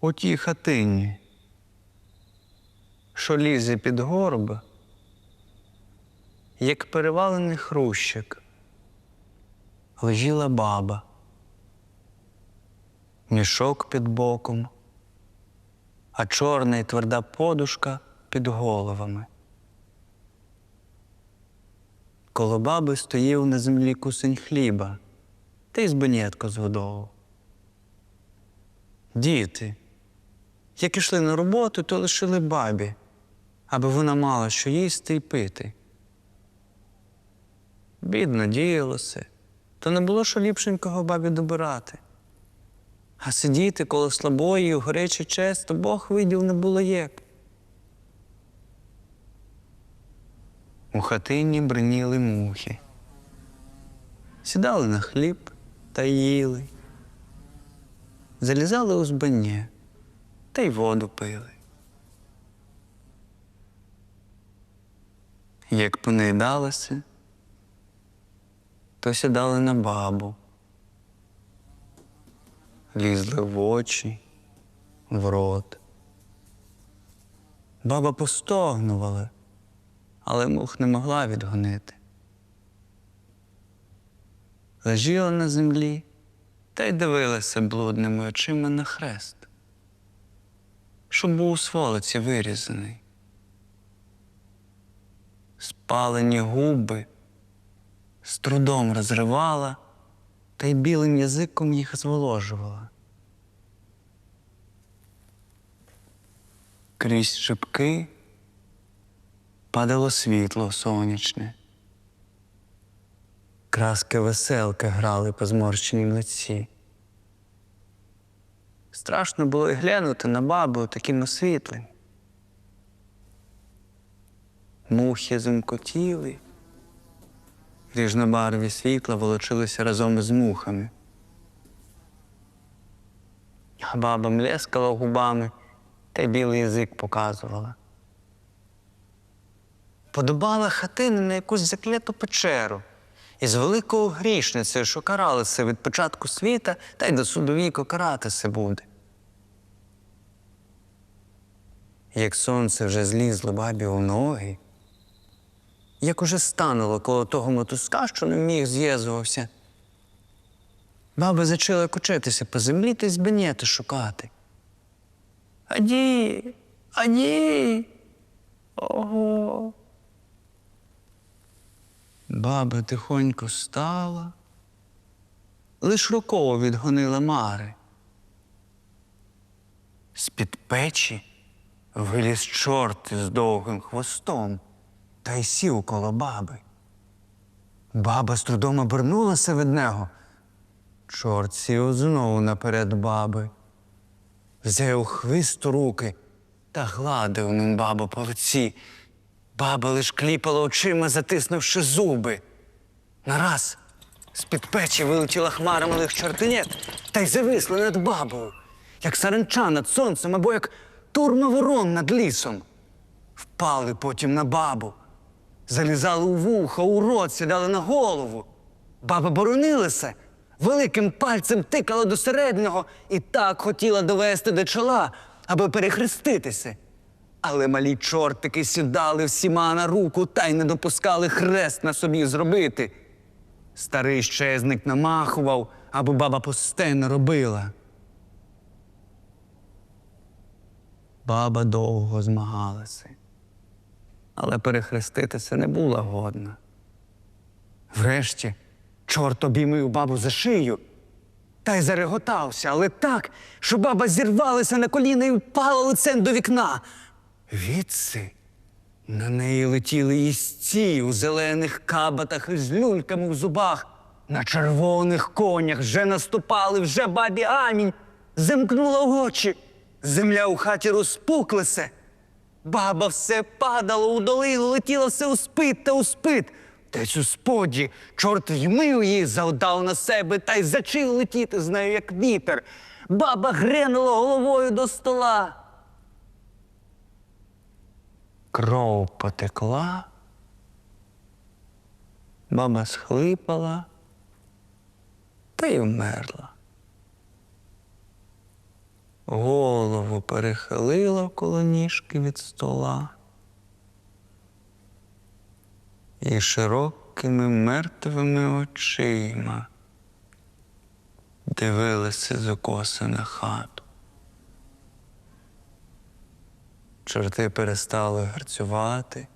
у тій хатині, що лізе під горб, як перевалений хрущик, лежіла баба, мішок під боком, а чорна й тверда подушка під головами. Коло баби стоїв на землі кусень хліба, та й збенєтко згодовував. Діти, як ішли на роботу, то лишили бабі, аби вона мала що їсти і пити. Бідно діялося, то не було що ліпшенького бабі добирати. А сидіти коло слабої, у горячий честь, то Бог видів не було як. У хатині бриніли мухи. Сідали на хліб та їли. Залізали у збання та й воду пили. Як понаїдалися, то сідали на бабу, лізли в очі, в рот. Баба постогнувала, але мух не могла відгонити. Лежіла на землі та й дивилася блудними очима на хрест, що був у сволоці вирізаний. Спалені губи з трудом розривала та й білим язиком їх зволожувала. Крізь шибки падало світло сонячне. Краски веселки грали по зморщеній лиці. Страшно було й глянути на бабу таким освітлим. Мухи зимкотіли, ріжнобарві світла волочилися разом із мухами. А баба млескала губами та білий язик показувала. Подобала хатини на якусь закляту печеру із великою грішницею, що каралися від початку світа та й до суду віку каратися буде. Як сонце вже злізло бабі у ноги, як уже стануло коло того мотузка, що не міг з'єзвувався, баба зачала кочитися по землі та й збенєти шукати. Аді, аді. Ого. Баба тихонько стала, лиш рукою відгонила мари. З-під печі виліз чорт із довгим хвостом та й сів коло баби. Баба з трудом обернулася від нього. Чорт сів знову наперед баби, взяв хвист у руки та гладив ним бабу по лиці. Баба лиш кліпала очима, затиснувши зуби. Нараз з-під печі вилетіла хмара малих чортенят та й зависла над бабою, як саранча над сонцем або як турма ворон над лісом. Впали потім на бабу, залізали у вухо, у рот, сідали на голову. Баба боронилася, великим пальцем тикала до середнього і так хотіла довести до чола, аби перехреститися. Але малі чортики сідали всіма на руку та й не допускали хрест на собі зробити. Старий щезник намахував, аби баба пусте не робила. Баба довго змагалася, але перехреститися не була годна. Врешті чорт обіймив бабу за шию та й зареготався, але так, що баба зірвалася на коліна і впала лицем до вікна. Відси на неї летіли їстці у зелених кабатах із люльками в зубах. На червоних конях вже наступали, вже бабі амінь. Замкнула очі. Земля у хаті розпуклася. Баба все падала у долину, летіла все у спит та у спит. Десь у споді чорт ймив її, завдав на себе та й зачив летіти з нею, як вітер. Баба гренула головою до стола. Кров потекла. Баба схлипала та й вмерла. Голову перехилила коло ніжки від стола і широкими мертвими очима дивилася з окоси на хату. Чорти перестали гарцювати.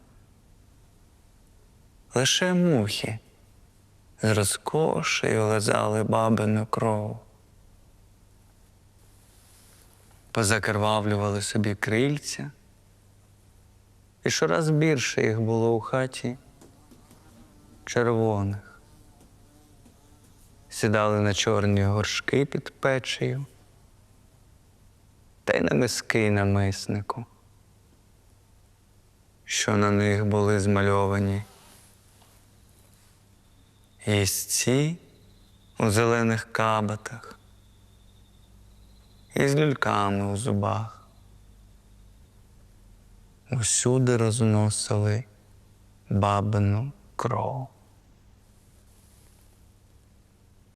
Лише мухи з розкошею лизали бабину кров. Позакривавлювали собі крильця, і щораз більше їх було у хаті червоних. Сідали на чорні горшки під печею та й на миски на миснику, що на них були змальовані. Їстці у зелених кабатах і з люльками у зубах. Усюди розносили бабину кров.